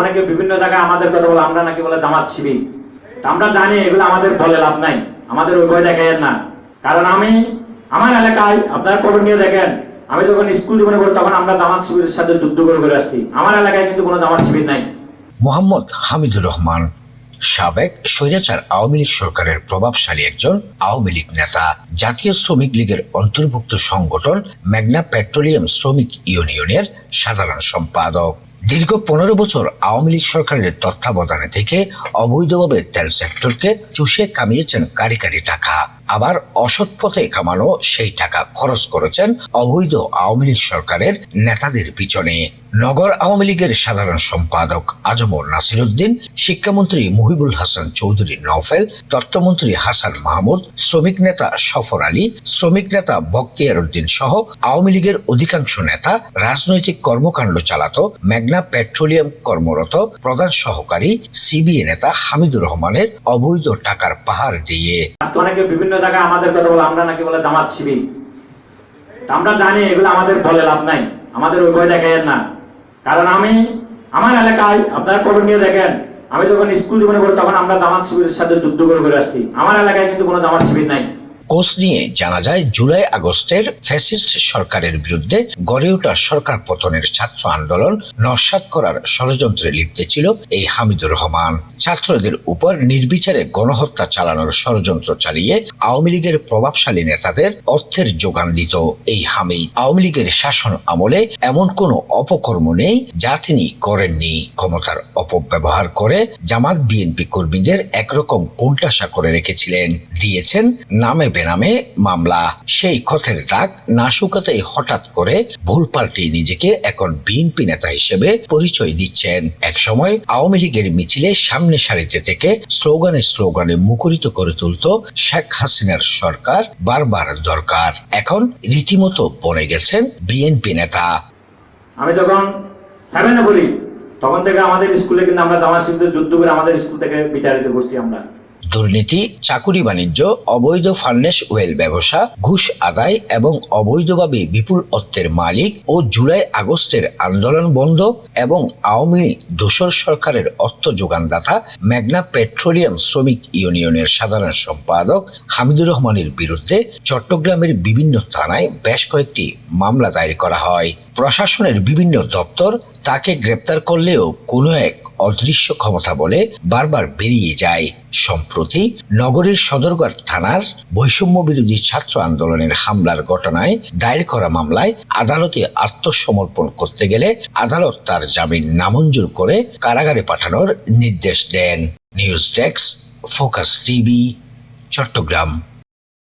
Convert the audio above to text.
অনেকে বিভিন্ন জায়গায় আমাদের কথা বলে, আমরা নাকি বলে জামাত শিবির। আমরা জানি, এগুলো আমাদের বলে লাভ নাই। আমাদের ওই ভয় দেখাইয়েন না। কারণ আমি, আমার এলাকায়, আপনারা খবর নিয়ে দেখেন, আমি যখন স্কুল জীবনে পড়ি তখন আমরা জামাত শিবিরের সাথে যুদ্ধ করে করে আসছি। আমার এলাকায় কিন্তু কোনো জামাত শিবির নাই। মোহাম্মদ হামিদুর রহমান, সাবেক স্বৈরাচার আওয়ামী লীগ সরকারের প্রভাবশালী একজন আওয়ামী লীগ নেতা, জাতীয় শ্রমিক লীগের অন্তর্ভুক্ত সংগঠন মেঘনা পেট্রোলিয়াম শ্রমিক ইউনিয়নের সাধারণ সম্পাদক। দীর্ঘ পনেরো বছর আওয়ামী লীগ সরকারের তত্ত্বাবধানে থেকে অবৈধভাবে তেল সেক্টরকে চুষে কামিয়েছেন কারি টাকা। আবার অসৎ পথে কামানো সেই টাকা খরচ করেছেন অবৈধ আওয়ামী লীগ সরকারের নেতাদের পিছনে। নগর আওয়ামী লীগের সাধারণ সম্পাদক আজমর নাসিরুদ্দিন, শিক্ষামন্ত্রী মুহিবুল হাসান চৌধুরী নওফেল তথ্যমন্ত্রী হাসান মাহমুদ, শ্রমিক নেতা সফর আলী, শ্রমিক নেতা বক্তিয়ার উদ্দিন সহ আওয়ামী লীগের অধিকাংশ নেতা, রাজনৈতিক কর্মকাণ্ড চালাত মেঘনা পেট্রোলিয়াম কর্মরত প্রধান সহকারী সিবিএ নেতা হামিদুর রহমানের অবৈধ টাকার পাহাড় দিয়ে। অনেকে বিভিন্ন জায়গায় আমাদের কথা বলে, আমরা নাকি বলে আমরা জানি, এগুলো আমাদের বলে লাভ নাই। আমাদের ওই ভয় দেখাইয়েন না। কারণ আমি আমার এলাকায় আপনারা খবর নিয়ে দেখেন, আমি যখন স্কুল জীবনে পড়ি তখন আমরা জামাত শিবিরের সাথে যুদ্ধ করে করে আসছি। আমার এলাকায় কিন্তু কোনো জামাত শিবির নাই। কোচ নিয়ে জানা যায়, জুলাই আগস্টের ফ্যাসিস্ট সরকারের বিরুদ্ধে গড়ে ওঠা সরকার পতনের ছাত্র আন্দোলন নস্বাত করার ষড়যন্ত্রে লিপ্ত ছিল এই হামিদুর রহমান। ছাত্রদের উপর নির্বিচারে গণহত্যা চালানোর ষড়যন্ত্র চালিয়ে আওয়ামী লীগের প্রভাবশালী নেতাদের অর্থের যোগান দিত এই হামিদ। আওয়ামী লীগের শাসন আমলে এমন কোনো অপকর্ম নেই যা তিনি করেননি। ক্ষমতার অপব্যবহার করে জামাত বিএনপি কর্মীদের একরকম কোণঠাসা করে রেখেছিলেন। দিয়েছেন নামে বেনামে মামলা। সেই ক্ষতের দাগ না শুকাতেই হঠাৎ করে ভুল পাল্টিয়ে নিজেকে এখন বিএনপি নেতা হিসেবে পরিচয় দিচ্ছেন। এক সময় আওয়ামী লীগের মিছিলে সামনে সারিতে থেকে স্লোগানে স্লোগানে মুখরিত করে তুলত শেখ হাসিনার সরকার বারবার দরকার। এখন রীতিমতো বনে গেছেন বিএনপি নেতা। আমি যখন সেভেনে পড়ি তখন থেকে আমাদের স্কুলে কিন্তু আমরা শিবিরের যুদ্ধ করে আমাদের স্কুল থেকে বিতাড়িত করছি আমরা। দুর্নীতি, চাকুরি বাণিজ্য, অবৈধ ফার্নেস ওয়েল ব্যবসা, ঘুষ আদায় এবং অবৈধভাবে বিপুল অর্থের মালিক ও জুলাই আগস্টের আন্দোলন বন্ধ এবং আওয়ামী দোসর সরকারের অর্থ যোগানদাতা মেঘনা পেট্রোলিয়াম শ্রমিক ইউনিয়নের সাধারণ সম্পাদক হামিদুর রহমানের বিরুদ্ধে চট্টগ্রামের বিভিন্ন থানায় বেশ কয়েকটি মামলা দায়ের করা হয়। প্রশাসনের বিভিন্ন দপ্তর তাকে গ্রেপ্তার করলেও কোনো এক অদৃশ্য ক্ষমতা বলে বারবার বেরিয়ে যায়। সম্প্রতি নগরের সদরঘাট থানার বৈষম্য বিরোধী ছাত্র আন্দোলনের হামলার ঘটনায় দায়ের করা মামলায় আদালতে আত্মসমর্পণ করতে গেলে আদালত তার জামিন নামঞ্জুর করে কারাগারে পাঠানোর নির্দেশ দেন। News desk, focus TV, Chattogram.